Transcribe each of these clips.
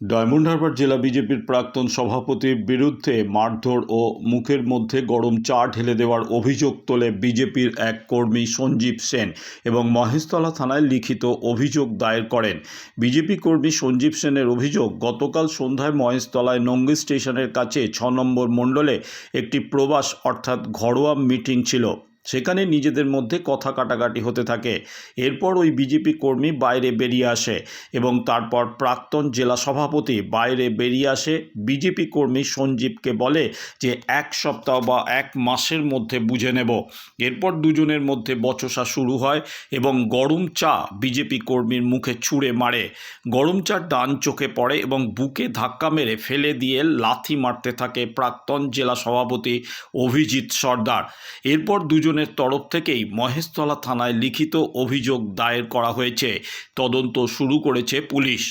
Diamond Harbour জেলা বিজেপির প্রাক্তন সভাপতির বিরুদ্ধে মারধর ও মুখের মধ্যে গরম চা ঢেলে দেওয়ার অভিযোগ তোলে বিজেপির এক কর্মী সঞ্জীব সেন এবং মহেশতলা থানায় লিখিত অভিযোগ দায়ের করেন। বিজেপি কর্মী সঞ্জীব সেনের অভিযোগ, গতকাল সন্ধ্যায় মহেশতলায় নঙ্গি স্টেশনের কাছে ছ নম্বর মণ্ডলে একটি প্রবাস অর্থাৎ ঘরোয়া মিটিং ছিল। সেখানে নিজেদের মধ্যে কথা কাটাকাটি হতে থাকে। এরপর ওই বিজেপি কর্মী বাইরে বেরিয়ে আসে এবং তারপর প্রাক্তন জেলা সভাপতি বাইরে বেরিয়ে আসে। বিজেপি কর্মী সঞ্জীবকে বলে যে, এক সপ্তাহ বা এক মাসের মধ্যে বুঝে নেব। এরপর দুজনের মধ্যে বচসা শুরু হয় এবং গরম চা বিজেপি কর্মীর মুখে ছুঁড়ে মারে। গরম চা ডান চোখে পড়ে এবং বুকে ধাক্কা মেরে ফেলে দিয়ে লাথি মারতে থাকে প্রাক্তন জেলা সভাপতি অভিজিৎ সর্দার। এরপর দুজনের তরফ থেকেই মহেশতলা থানায় লিখিত অভিযোগ দায়ের করা হয়েছে। তদন্ত শুরু করেছে পুলিশ।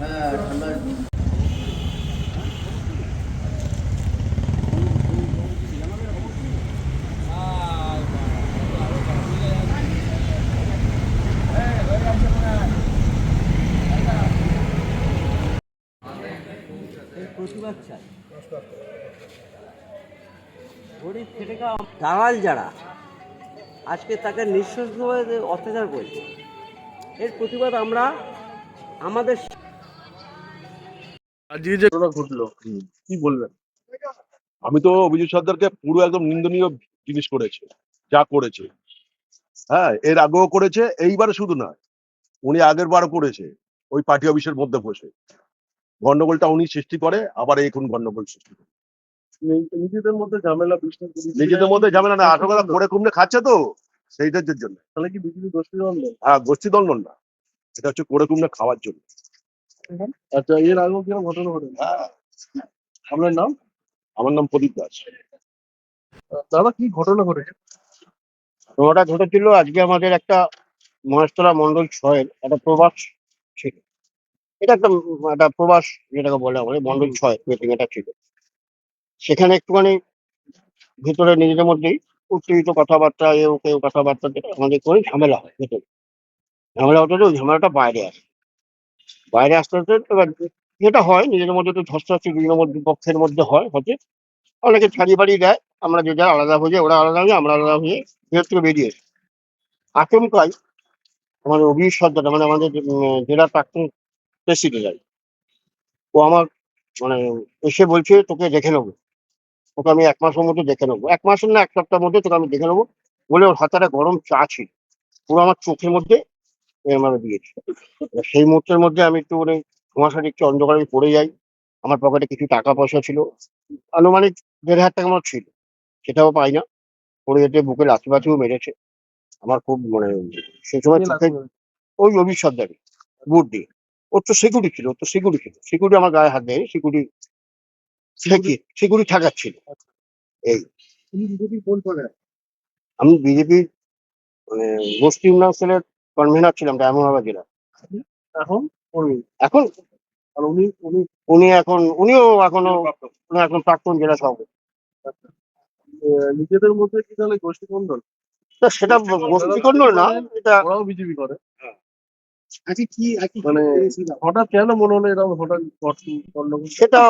হ্যাঁ দালাল যারা আজকে তাকে নিঃশ্বসভাবে যে অত্যাচার করছে এর প্রতিবাদ আমরা আমাদের আজকে যে ঘটনা ঘটলো কি বলবেন? আমি তো অভিজিৎ সর্দারকে পুরো একদম নিন্দনীয় জিনিস করেছে যা করেছে। হ্যাঁ এর আগেও করেছে এইবারে শুধু না উনি আগের বারও করেছে ওই পার্টি অফিসের মধ্যে বসে। গন্ডগোলটা উনি সৃষ্টি করে আবার এখন গন্ডগোল সৃষ্টি করে। নিজেদের মধ্যে ঝামেলা বিষ্ণু নিজেদের মধ্যে ঝামেলা না আঠারো কথা করে কুমড়ে খাচ্ছে তো সেইটার জন্য। তাহলে কি বিজেপি দোষী দ্বন্দ্ব হ্যাঁ গোষ্ঠী দল না এটা হচ্ছে করে কুমড়ে খাওয়ার জন্য। আচ্ছা এর আগেও কীরকম ঘটনা ঘটে হ্যাঁ। আপনার নাম? আমার নাম প্রদীপ দাস। দাদা কি ঘটনা ঘটেছে? ঘটনাটা ঘটেছিল আজকে আমাদের একটা মহেশতলা মন্ডল ছয়ের একটা প্রবাস ছিল। এটা একটা একটা প্রবাস যেটাকে বলে আমাদের মন্ডল ছয় মিটিং এটা ছিল সেখানে একটুখানি ভিতরে নিজেদের মধ্যেই উত্তেজিত কথাবার্তা এ ওকে কথাবার্তা যেটা আমাদের করে ঝামেলা হয় ভেতরে ঝামেলা হতে ওই ঝামেলাটা বাইরে আসে। বাইরে আসতে আসতে এবার যেটা হয় নিজেদের মধ্যে তো ধস্তাধস্তি বিভিন্ন মধ্যে পক্ষের মধ্যে হয় হতে অনেকে ছাড়িয়ে বাড়িয়ে দেয় আমরা যে যার আলাদা হয়ে যাই ওরা আলাদা হয়ে আমরা আলাদা হয়ে ভেতর থেকে বেরিয়ে এসি আচমকাই আমাদের অভিজিৎ মানে আমাদের উম, জেলা প্রাক্তন প্রেসিডেন্ট ও আমার মানে এসে বলছে তোকে দেখে নেব। তোকে আমি এক মাসের মধ্যে দেখে নেব। এক মাসের না এক সপ্তাহের মধ্যে তোকে আমি দেখে নেব। বলে ওর হাতে একটা গরম চা ছিল। পুরো আমার চোখের মধ্যে ভাবে দিয়েছে। সেই মুহূর্তের মধ্যে আমি একটু মানে ধোঁয়াশা একটু অন্ধকারে পড়ে যাই। আমার পকেটে কিছু টাকা পয়সা ছিল। আনুমানিক দেড় হাজার টাকা আমার ছিল। সেটাও পাই না। পড়ে যেতে বুকে বাথিও মেরেছে। আমার খুব মানে সেই সময় চোখে ওই অভিজ সর্দারি বুট দিয়ে। ওর তো সিকিউরিটি ছিল ওর তো সিকিউরিটি ছিল। সিকিউরিটি আমার গায়ে হাত দেয় সিকিউরিটি সিকিউরিটি বিজেপি কোন আমি বিজেপির মানে গোষ্ঠী উন্নয়ন কনভেনার ছিলাম ডায়মন্ড জেলা এখন এখন উনি উনি? উনি এখন উনিও এখনও উনি এখন প্রাক্তন জেলা সভাপতি। নিজেদের মধ্যে কি তাহলে গোষ্ঠী কন্দল তা সেটা গোষ্ঠী না এটা ওরাও বিজেপি করে। আজকে কি মানে হঠাৎ কেন মনে হলো এরকম হঠাৎ সেটা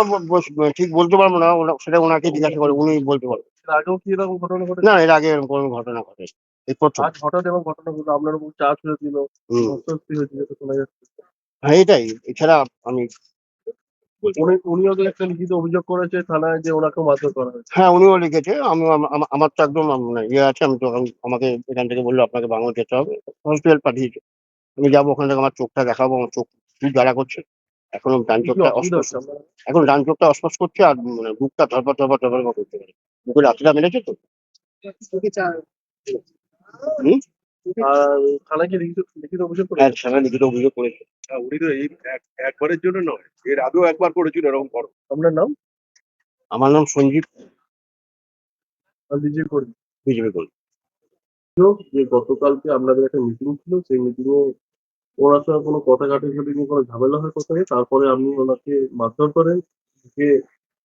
ঠিক বলতে পারব না সেটা ওনাকে জিজ্ঞাসা করে উনি বলতে পারবেন আগেও কি এরকম ঘটনা ঘটে না এর আগে এরকম কোনো ঘটনা ঘটে এই প্রথম। আজ হঠাৎ এরকম ঘটনা ঘটলো আপনার উপর চা ছুড়ে দিল অস্বস্তি হয়েছে শোনা যাচ্ছে। হ্যাঁ এটাই এছাড়া আমি উনি উনিও তো একটা লিখিত অভিযোগ করেছে থানায় যে ওনাকে মারধর করা হয়েছে। হ্যাঁ উনিও লিখেছে আম- আমার তো একদম মানে ইয়ে আছে আমি তো আমাকে এখান থেকে বলল আপনাকে বাংলা যেতে হবে হসপিটাল পাঠিয়েছে। আমি যাব ওখানে থেকে আমার চোখটা দেখাবো আমার চোখ খুব জ্বালা করছে। এখনও ডান চোখটা অস্পষ্ট। এখন ডান চোখটা অস্পষ্ট করছে আর মানে বুকটা ধরপর ধরপর ধরপর করতে পারে বুকে লাঠিটা মেরেছে তো? হুম? থানায় লিখিত লিখিত অভিযোগ হ্যাঁ করেছে সেখানে লিখিত অভিযোগ করেছে। হ্যাঁ, উনি তো এই এক- একবারের জন্য নয় এর আগেও একবার করেছিল এরকম বড় আপনার নাম? আমার নাম সঞ্জীব। আর বিজেপি কর্মী। বিজেপি কর্মী। যে গতকালকে আপনাদের একটা মিটিং ছিল সেই মিটিং এ ওনার সঙ্গে কোনো কথা কাটাকাটি নিয়ে কোনো ঝামেলা হয় কোথায় তারপরে আপনি ওনাকে মারধর করেন যে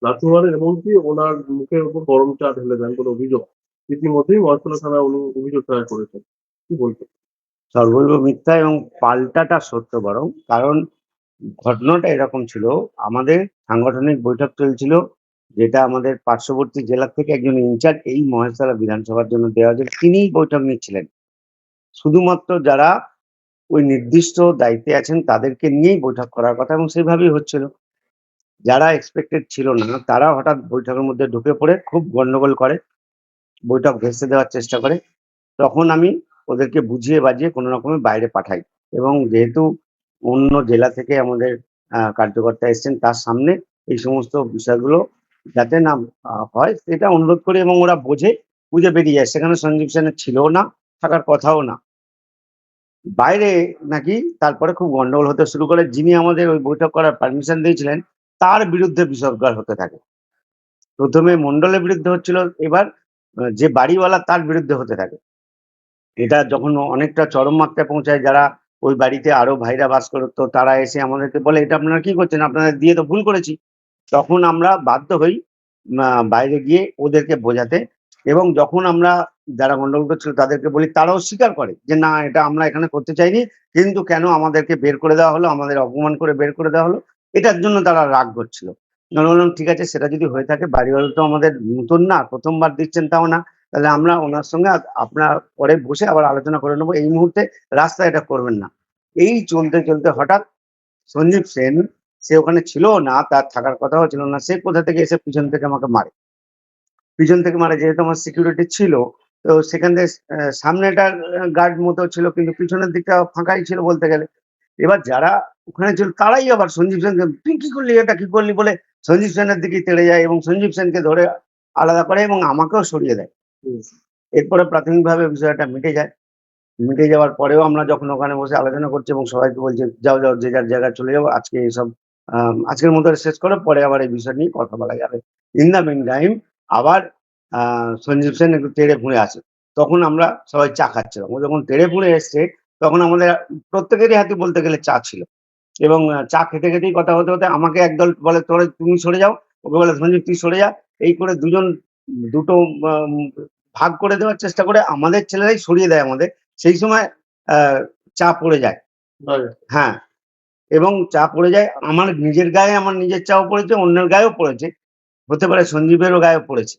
লাথি মারেন, এমনকি ওনার মুখের উপর গরম চা ঢেলে দেন কোনো অভিযোগ। ইতিমধ্যেই মহেশতলা থানায় উনি অভিযোগ দায়ের করেছেন। কি বলবেন? সর্বৈব মিথ্যা এবং পাল্টাটা সত্য বরং, কারণ ঘটনাটা এরকম ছিল, আমাদের সাংগঠনিক বৈঠক চলছিল, যেটা আমাদের পার্শ্ববর্তী জেলা থেকে একজন ইনচার্জ এই মহেশতলা বিধানসভার জন্য দেওয়া হয়েছিল, তিনিই বৈঠক নিচ্ছিলেন। শুধুমাত্র যারা ওই নির্দিষ্ট দায়িত্বে আছেন তাদেরকে নিয়েই বৈঠক করার কথা এবং সেভাবেই হচ্ছিল। যারা এক্সপেক্টেড ছিল না, তারা হঠাৎ বৈঠকের মধ্যে ঢুকে পড়ে, খুব গন্ডগোল করে, বৈঠক ভেস্তে দেওয়ার চেষ্টা করে। তখন আমি ওদেরকে বুঝিয়ে বাজিয়ে কোনো রকমে বাইরে পাঠাই এবং যেহেতু অন্য জেলা থেকে আমাদের কার্যকর্তা এসেছেন তার সামনে এই সমস্ত বিষয়গুলো যাতে না হয় সেটা অনুরোধ করি এবং ওরা বোঝে বুঝে বেরিয়ে যায় সেখানে সঞ্জীব সেনের ছিল না, থাকার কথাও না। বাইরে নাকি তারপরে খুব গন্ডগোল হতে শুরু করে, যিনি আমাদের ওই বৈঠক করার পারমিশন দিয়েছিলেন, তার বিরুদ্ধে বিসর্গার হতে থাকে। প্রথমে মন্ডলের বিরুদ্ধে হচ্ছিল, এবার যে বাড়িওয়ালা তার বিরুদ্ধে হতে থাকে। এটা যখন অনেকটা চরম মাত্রায় পৌঁছায়, যারা ওই বাড়িতে আরও ভাইরা বাস করতো, তারা এসে আমাদেরকে বলে, এটা আপনারা কি করছেন? আপনাদের দিয়ে তো ভুল করেছি। তখন আমরা বাধ্য হই বাইরে গিয়ে ওদেরকে বোঝাতে এবং যখন আমরা যারা গন্ডগোল করছিল তাদেরকে বলি, তারাও স্বীকার করে যে, না, এটা আমরা এখানে করতে চাইনি। কিন্তু কেন আমাদেরকে বের করে দেওয়া হলো? আমাদের অপমান করে বের করে দেওয়া হলো? এটার জন্য তারা রাগ করছিল। বললাম, ঠিক আছে, সেটা যদি হয়ে থাকে, বাড়িওয়ালা তো আমাদের নতুন না, প্রথমবার দিচ্ছেন তাও না। তাহলে আমরা ওনার সঙ্গে আপনার পরে বসে আবার আলোচনা করে নেব। এই মুহূর্তে রাস্তা এটা করবেন না। এই চলতে চলতে হঠাৎ সঞ্জীব সেন, সে ওখানে ছিল না, তার থাকার কথাও ছিল না, সে কোথা থেকে এসে পিছন থেকে আমাকে মারে? পিছন থেকে মারে যেহেতু আমার সিকিউরিটি ছিল তো সেখান থেকে সামনেটা গার্ড মতো ছিল, কিন্তু পিছনের দিকটা ফাঁকাই ছিল বলতে গেলে। এবার যারা ওখানে ছিল, তারাই আবার সঞ্জীব সেনকে, তুই কি করলি, এটা কি করলি বলে সঞ্জীব সেনের দিকে তেড়ে যায় এবং সঞ্জীব সেনকে ধরে আলাদা করে এবং আমাকেও সরিয়ে দেয়। এরপরে প্রাথমিকভাবে বিষয়টা মিটে যায়। মিটে যাওয়ার পরেও আমরা যখন ওখানে বসে আলোচনা করছি এবং সবাইকে বলছি, যাও যাও, যে যার জায়গায় চলে যাব, আজকে এইসব আজকের মতো শেষ করে, পরে আবার এই বিষয় নিয়ে কথা বলা যাবে। ইন দ্য মিন টাইম আবার সঞ্জীব সেন একটু তেড়ে ফুঁড়ে আসে। তখন আমরা সবাই চা খাচ্ছিলাম। ও যখন তেড়ে ফুঁড়ে এসছে তখন আমাদের প্রত্যেকেরই হাতে বলতে গেলে চা ছিল। এবং চা খেতে খেতেই কথা হতে হতে আমাকে একদল বলে তোরে তুমি সরে যাও। ওকে বলে সঞ্জীব তুই সরে যা। এই করে দুজন দুটো ভাগ করে দেওয়ার চেষ্টা করে আমাদের ছেলেরাই সরিয়ে দেয় আমাদের। সেই সময় আহ, চা পড়ে যায়। হ্যাঁ। এবং চা পড়ে যায় আমার নিজের গায়ে আমার নিজের চাও পড়েছে অন্যের গায়েও পড়েছে। হতে পারে সঞ্জীবেরও গায়েও পড়েছে।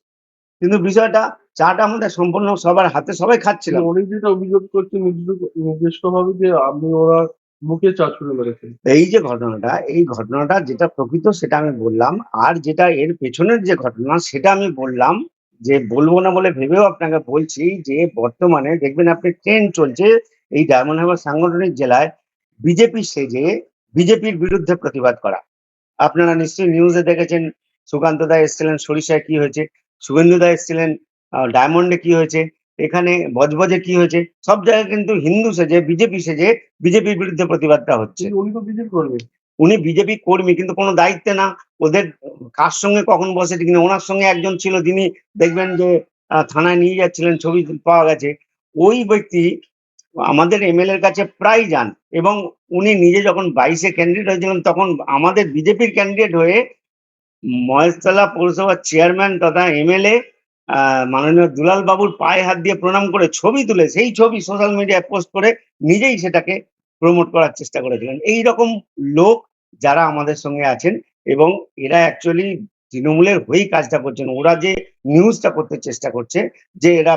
কিন্তু বিষয়টা চাটা আমাদের সম্পূর্ণ সবার হাতে সবাই খাচ্ছিলাম উনি যেটা অভিযোগ করছে নির্দিষ্ট ভাবে যে আপনি ওরা মুখে চা ছুড়ে মেরেছেন এই যে ঘটনাটা এই ঘটনাটা যেটা প্রকৃত সেটা আমি বললাম আর যেটা এর পেছনের যে ঘটনা সেটা আমি বললাম যে বলব না বলে ভেবেও আপনাকে বলছি যে বর্তমানে দেখবেন আপনি ট্রেন চলছে এই ডায়মন্ড হারবার সাংগঠনিক জেলায় বিজেপি সেজে বিজেপির বিরুদ্ধে প্রতিবাদ করা। আপনারা নিশ্চয়ই নিউজে দেখেছেন সুকান্ত দা এসেছিলেন সরিষায় কি হয়েছে? শুভেন্দু দা এসেছিলেন ডায়মন্ডে কি হয়েছে এখানে বজবজে কি হয়েছে সব জায়গায় কিন্তু হিন্দু সেজে বিজেপি সেজে বিজেপির বিরুদ্ধে প্রতিবাদটা হচ্ছে। উনি তো বিজেপি করবে উনি বিজেপি কর্মী কিন্তু কোনো দায়িত্বে না ওদের কার সঙ্গে কখন বসে ঠিক ওনার সঙ্গে একজন ছিল যিনি দেখবেন যে থানায় নিয়ে যাচ্ছিলেন ছবি পাওয়া গেছে ওই ব্যক্তি আমাদের এমএলএ এর কাছে প্রায় যান এবং উনি নিজে যখন বাইশে ক্যান্ডিডেট হয়েছিলেন তখন আমাদের বিজেপির ক্যান্ডিডেট হয়ে মহেশতলা পৌরসভার চেয়ারম্যান তথা এমএলএ মাননীয় দুলাল বাবুর পায়ে হাত দিয়ে প্রণাম করে ছবি তুলে, সেই ছবি সোশ্যাল মিডিয়ায় পোস্ট করে নিজেই সেটাকে প্রমোট করার চেষ্টা করেছিলেন। এই রকম লোক যারা আমাদের সঙ্গে আছেন এবং এরা অ্যাকচুয়ালি তৃণমূলের হয়েই কাজটা করছেন। ওরা যে নিউজটা করতে চেষ্টা করছে, যে এরা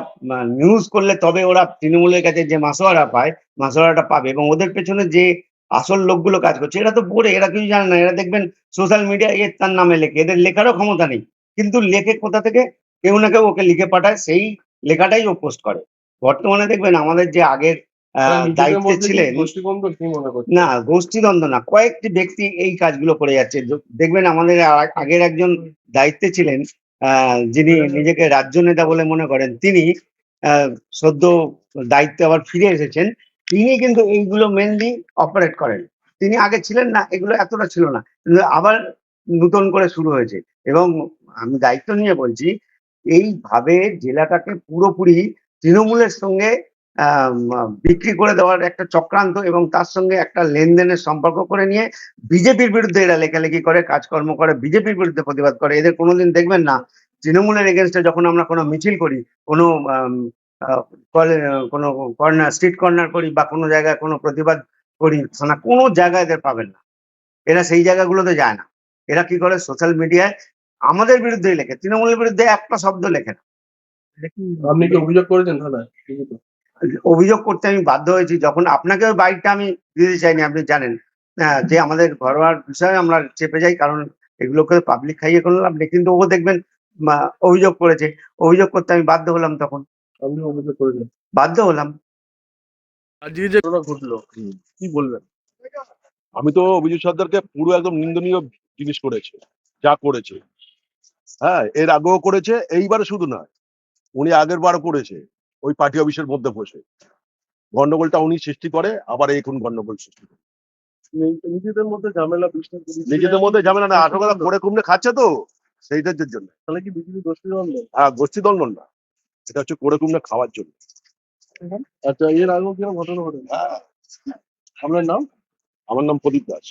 নিউজ করলে তবে ওরা তৃণমূলের কাছে যে মাসোয়ারা পায়, মাসোয়ারাটা পাবে এবং ওদের পেছনে যে আসল লোকগুলো কাজ করছে। এরা তো পড়ে এরা কিছু জানে না। এরা দেখবেন সোশ্যাল মিডিয়া এর তার নামে লেখে। এদের লেখারও ক্ষমতা নেই। কিন্তু লেখে কোথা থেকে? কেউ না কেউ ওকে লিখে পাঠায়। সেই লেখাটাই ও পোস্ট করে। বর্তমানে দেখবেন আমাদের যে আগের দায়িত্বে ছিলেন মনে না গোষ্ঠীদ্বন্দ্ব না। কয়েকটি ব্যক্তি এই কাজগুলো করে যাচ্ছে। দেখবেন আমাদের আগের একজন দায়িত্বে ছিলেন আহ, যিনি নিজেকে রাজ্য নেতা বলে মনে করেন। তিনি আহ, সদ্য দায়িত্বে আবার ফিরে এসেছেন। তিনি কিন্তু এইগুলো মেনলি অপারেট করেন। তিনি আগে ছিলেন না, এগুলো এতটা ছিল না। কিন্তু আবার নতুন করে শুরু হয়েছে। এবং আমি দায়িত্ব নিয়ে বলছি, এইভাবে জেলাটাকে পুরোপুরি তৃণমূলের সঙ্গে বিক্রি করে দেওয়ার একটা চক্রান্ত এবং তার সঙ্গে একটা লেনদেনের সম্পর্ক করে নিয়ে বিজেপির বিরুদ্ধে এরা লেখালেখি করে, কাজকর্ম করে, বিজেপির বিরুদ্ধে প্রতিবাদ করে। এদের কোনোদিন দেখবেন না, তৃণমূলের এগেনস্টে যখন আমরা কোনো মিছিল করি, কোনো কোনো কর্নার স্ট্রিট কর্নার করি বা কোনো জায়গায় কোনো প্রতিবাদ করি থানা কোনো জায়গায় এদের পাবেন না। এরা সেই জায়গাগুলোতে যায় না। এরা কি করে? সোশ্যাল মিডিয়ায় আমাদের বিরুদ্ধেই লেখে। তৃণমূলের বিরুদ্ধে একটা শব্দ লেখে না। আপনি কি অভিযোগ করেছেন লিখিত? অভিযোগ করতে আমি বাধ্য হয়েছি। যখন আপনাকে ওই বাইকটা আমি দিতে চাইনি আপনি জানেন যে আমাদের ঘরোয়ার বিষয়ে আমরা চেপে যাই কারণ এগুলোকে পাবলিক খাইয়ে কোনো লাভ নেই। কিন্তু ও দেখবেন অভিযোগ করেছে। অভিযোগ করতে আমি বাধ্য হলাম তখন। আপনি অভিযোগ করেছেন বাধ্য হলাম আজকে যে ঘটনা ঘটলো কি বলবেন? আমি তো অভিজিৎ সর্দারকে পুরো একদম নিন্দনীয় জিনিস করেছে যা করেছে। হ্যাঁ এর আগেও করেছে এইবারে শুধু নয় উনি আগের বারও করেছে ওই পার্টি অফিসের মধ্যে বসে। গন্ডগোলটা উনি সৃষ্টি করে আবার এখন গন্ডগোল সৃষ্টি করে। নিজেদের মধ্যে ঝামেলা নিজেদের মধ্যে ঝামেলা না আঠো কথা করে কুমড়ে খাচ্ছে তো সেইটার জন্য। তাহলে কি বিজেপি গোষ্ঠী দ্বন্দ্ব হ্যাঁ গোষ্ঠী দল না। এটা হচ্ছে করে কুমড়া খাওয়ার জন্য। আচ্ছা এর আগেও কীরকম ঘটনা ঘটে? হ্যাঁ। আপনার নাম? আমার নাম প্রদীপ দাস।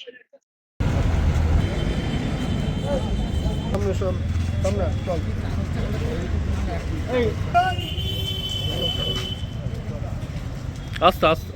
আস্তে আস্তে।